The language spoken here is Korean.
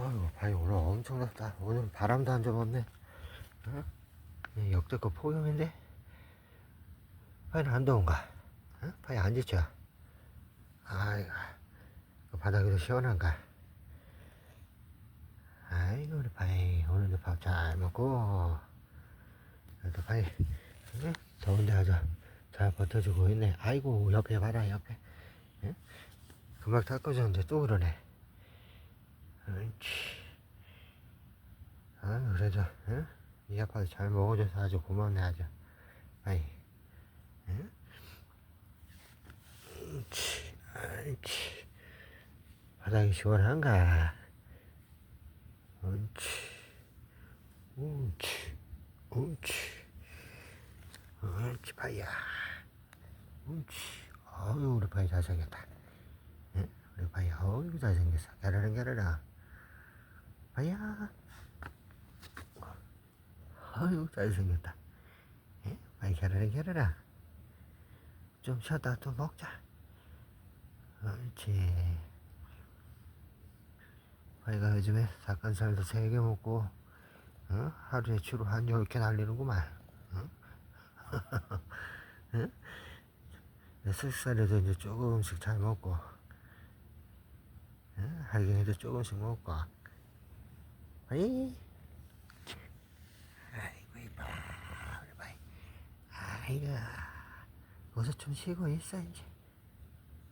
아이고, 바위 오늘 엄청났다. 오늘 바람도 안 잡았네. 어? 이 역대급 폭염인데? 바위는 안 더운가? 어? 바위 안 지쳐? 아이고, 그 바닥에도 시원한가? 아이고, 우리 바위. 오늘도 밥 잘 먹고. 그래도 바위, 응? 더운데 아주 잘 버텨주고 있네. 아이고, 옆에 봐라, 옆에. 응? 금방 닦아줬는데 또 그러네. 옳지. 아, 그래도, 응? 이 아빠도 잘 먹어줘서 아주 고맙네, 아주. 아이, 응? 옳지, 옳지. 바닥이 시원한가? 옳지, 옳지, 옳지. 옳지, 파이야. 옳지. 어유 우리 파이 잘생겼다. 응? 우리 파이, 어이구, 잘생겼어. 게르릉, 게르릉. 아야. 아유, 잘생겼다. 예? 많이 게르라, 게르라. 좀 쉬었다 또 먹자. 옳지. 아이가 요즘에 닭가슴살도 세 개 먹고, 어? 하루에 주로 한 10개 날리는구만. 어? 응? 쓱살에도 이제 조금씩 잘 먹고, 응? 할경이도 조금씩 먹고, 아이. 아이고, 이뻐. 아이고. 어서 좀 쉬고 있어, 이제.